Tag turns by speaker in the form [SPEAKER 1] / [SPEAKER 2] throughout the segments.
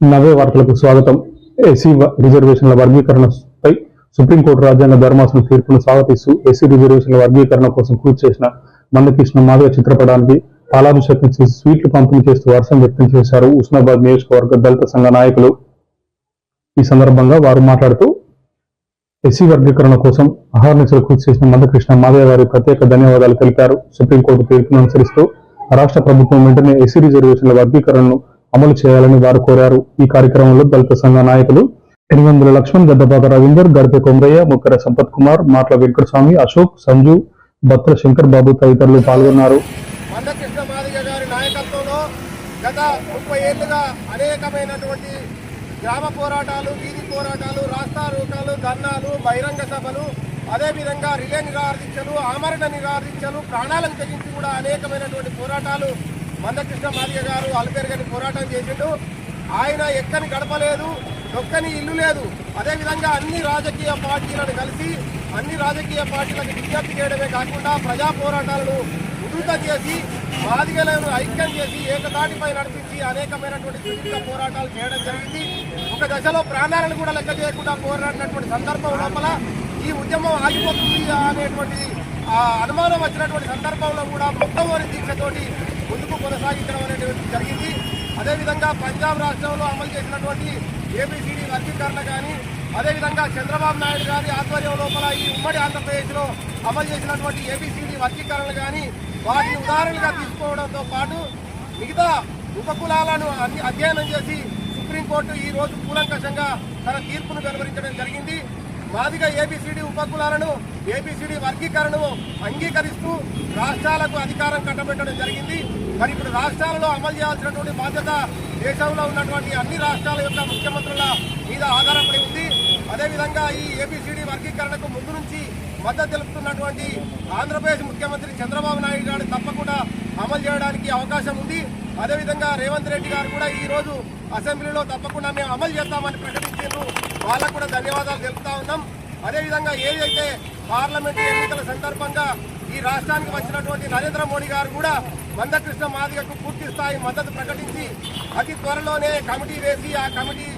[SPEAKER 1] నవే వార్తలకు స్వాగతం. ఎస్సీ రిజర్వేషన్ల వర్గీకరణపై సుప్రీంకోర్టు రాజ్యాంగ ధర్మాసనం తీర్పును స్వాగతిస్తూ ఎస్సీ రిజర్వేషన్ల వర్గీకరణ కోసం కృషి చేసిన మందకృష్ణ మాధవ చిత్రపటానికి పాలాభిషేకం చేసి స్వీట్లు పంపిణీ చేస్తూ హర్షం వ్యక్తం చేశారు ఉస్నాబాద్ నియోజకవర్గ దళిత సంఘ నాయకులు. ఈ సందర్భంగా వారు మాట్లాడుతూ ఎస్సీ వర్గీకరణ కోసం అహర్నిశలు కృషి చేసిన మందకృష్ణ మాదయ్య గారి ప్రత్యేక ధన్యవాదాలు తెలిపారు. సుప్రీంకోర్టు తీర్పును అనుసరిస్తూ రాష్ట్ర ప్రభుత్వం వెంటనే ఎస్సీ రిజర్వేషన్ల వర్గీకరణను అమలు చేయాలని వారు కోరారు. ఈ కార్యక్రమంలో దళిత సంఘ నాయకులు ఎనిమిది లక్ష్మణ్ గద్దపాక రవీందర్ గడిపే కొమరయ్య ముక్కర సంపత్ కుమార్ మాట్ల వెంకటస్వామి అశోక్ సంజు భత్ర శంకర్ బాబు తదితరులు పాల్గొన్నారు.
[SPEAKER 2] గత ముప్పై ఏళ్ళుగా అనేకమైనటువంటి గ్రామ పోరాటాలు వీధి పోరాటాలు రాస్తా రోకాలు ధర్నాలు బహిరంగ సభలు అదేవిధంగా రిలే నిరాదీక్షలు ఆమరణ నిరాదీక్షలు ప్రాణాలను తెగించి కూడా అనేకమైనటువంటి పోరాటాలు మందకృష్ణ మాదిగ గారు అల్పేరుగని పోరాటం చేసిండు. ఆయన ఎక్కని గడపలేదు ఒక్కని ఇల్లు లేదు. అదేవిధంగా అన్ని రాజకీయ పార్టీలను కలిసి అన్ని రాజకీయ పార్టీలకు విజ్ఞప్తి చేయడమే కాకుండా ప్రజా పోరాటాలను ఉధృత చేసి మాదిగలను ఐక్యం చేసి ఏకతాటిపై నడిపించి అనేకమైనటువంటి సుదీర్ఘ పోరాటాలు చేయడం జరిగింది. ఒక దశలో ప్రాణాలను కూడా లెక్క చేయకుండా పోరాడినటువంటి సందర్భం లోపల ఈ ఉద్యమం ఆగిపోతుంది అనేటువంటి ఆ అనుమానం వచ్చినటువంటి సందర్భంలో కూడా మొట్టమొదటి దీక్షతోటి ముందుకు కొనసాగించడం అనేటువంటి జరిగింది. అదేవిధంగా పంజాబ్ రాష్ట్రంలో అమలు చేసినటువంటి ఏబిసిడి వర్గీకరణ కానీ అదేవిధంగా చంద్రబాబు నాయుడు గారి ఆధ్వర్యం లోపల ఈ ఉమ్మడి ఆంధ్రప్రదేశ్లో అమలు చేసినటువంటి ఏబిసిడి వర్గీకరణ కానీ వాటిని ఉదాహరణగా తీసుకోవడంతో పాటు మిగతా ఉపకులాలను అన్ని అధ్యయనం చేసి సుప్రీంకోర్టు ఈ రోజు కూలంకషంగా తన తీర్పును వెలువరించడం జరిగింది. మాదిగ ఏబిసిడి ఉపకులాలను ఏబిసిడి వర్గీకరణను అంగీకరిస్తూ రాష్ట్రాలకు అధికారం కట్టబెట్టడం జరిగింది. మరి ఇప్పుడు రాష్ట్రాలలో అమలు చేయాల్సినటువంటి బాధ్యత దేశంలో ఉన్నటువంటి అన్ని రాష్ట్రాల యొక్క ముఖ్యమంత్రుల మీద ఆధారపడి ఉంది. అదేవిధంగా ఈ ఏబిసిడి వర్గీకరణకు ముందు నుంచి మద్దతు తెలుపుతున్నటువంటి ఆంధ్రప్రదేశ్ ముఖ్యమంత్రి చంద్రబాబు నాయుడు గారు తప్పకుండా అమలు చేయడానికి అవకాశం ఉంది. అదేవిధంగా రేవంత్ రెడ్డి గారు కూడా ఈ రోజు అసెంబ్లీలో తప్పకుండా మేము అమలు చేస్తామని ప్రకటించారు వాళ్ళకు కూడా ధన్యవాదాలు తెలుపుతా ఉన్నాం. అదేవిధంగా ఏదైతే పార్లమెంటు ఎన్నికల సందర్భంగా ఈ రాష్ట్రానికి వచ్చినటువంటి నరేంద్ర మోడీ గారు కూడా మందకృష్ణ మాదిగకు పూర్తి స్థాయి మద్దతు ప్రకటించి అతి త్వరలోనే కమిటీ వేసి ఆ కమిటీ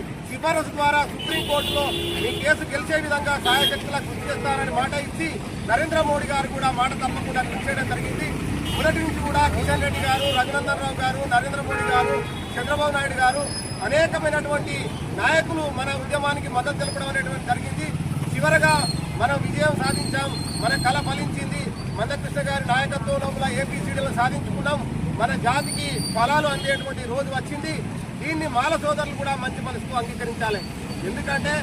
[SPEAKER 2] సిఫారసు ద్వారా సుప్రీంకోర్టులో మీ కేసు గెలిచే విధంగా సాయశక్తులకు కృషి చేస్తారని మాట ఇచ్చి నరేంద్ర మోడీ గారు కూడా మాట తప్పకుండా కృషి చేయడం జరిగింది. మొదటి నుంచి కూడా కిషన్ రెడ్డి గారు రఘునందన్ రావు గారు నరేంద్ర మోడీ గారు చంద్రబాబు నాయుడు గారు అనేకమైనటువంటి నాయకులు మన ఉద్యమానికి మద్దతు తెలపడం అనేటువంటి జరిగింది. చివరగా మనం విజయం సాధించాం మన కళ ఫలించింది. మందకృష్ణ గారి నాయకత్వం లోపల ఏపీసీడీలు సాధించుకున్నాం. మన జాతికి ఫలాలు అందేటువంటి రోజు వచ్చింది. దీన్ని మాల సోదరులు కూడా మంచి మనసుకు అంగీకరించాలి. ఎందుకంటే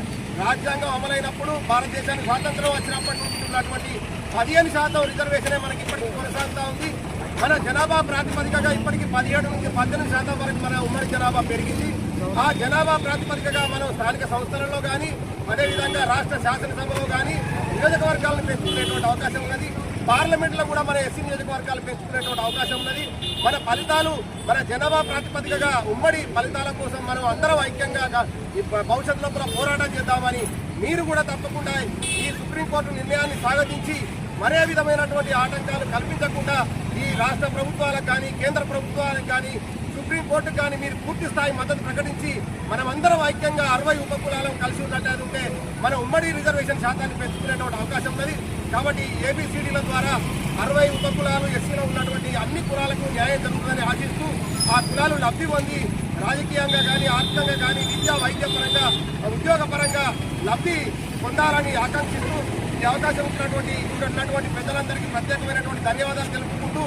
[SPEAKER 2] రాజ్యాంగం అమలైనప్పుడు భారతదేశానికి స్వాతంత్రం వచ్చినప్పటి నుంచి ఉన్నటువంటి పదిహేను శాతం రిజర్వేషనే మనకి ఇప్పటికీ కొనసాగుతూ ఉంది. మన జనాభా ప్రాతిపదికగా ఇప్పటికి పదిహేడు నుంచి పద్దెనిమిది శాతం వరకు మన ఉమ్మడి జనాభా పెరిగింది. ఆ జనాభా ప్రాతిపదికగా మనం స్థానిక సంస్థలలో కానీ అదేవిధంగా రాష్ట్ర శాసనసభలో కానీ నియోజకవర్గాలను పెంచుకునేటువంటి అవకాశం ఉన్నది. పార్లమెంట్లో కూడా మన ఎస్సీ నియోజకవర్గాలు పెంచుకునేటువంటి అవకాశం ఉన్నది. మన ఫలితాలు మన జనాభా ప్రాతిపదికగా ఉమ్మడి ఫలితాల కోసం మనం అందరం ఐక్యంగా గా- లోపల కూడా పోరాటం చేద్దామని మీరు కూడా తప్పకుండా ఈ సుప్రీంకోర్టు నిర్ణయాన్ని స్వాగతించి మరే విధమైనటువంటి ఆటంకాలు కల్పించకుండా ఈ రాష్ట్ర ప్రభుత్వాలకు కానీ కేంద్ర ప్రభుత్వాలకు కానీ సుప్రీంకోర్టు కానీ మీరు పూర్తి స్థాయి మద్దతు ప్రకటించి మనమందరం ఐక్యంగా అరవై ఉపకులాలను కలిసి ఉన్నట్టు ఉంటే మన ఉమ్మడి రిజర్వేషన్ శాతాన్ని పెంచుకునేటువంటి అవకాశం ఉన్నది. కాబట్టి ఏబిసిడీల ద్వారా అరవై ఉపకులాలు ఎస్సీలో ఉన్నటువంటి అన్ని కులాలకు న్యాయం జరుగుతుందని ఆశిస్తూ ఆ కులాలు లబ్ధి పొంది రాజకీయంగా కానీ ఆర్థికంగా కానీ విద్యా వైద్య పరంగా ఉద్యోగ పరంగా లబ్ధి పొందాలని ఆకాంక్షిస్తూ ఈ అవకాశం ఉన్నటువంటి ఇక్కడ ఉన్నటువంటి పెద్దలందరికీ ప్రత్యేకమైనటువంటి ధన్యవాదాలు తెలుపుకుంటూ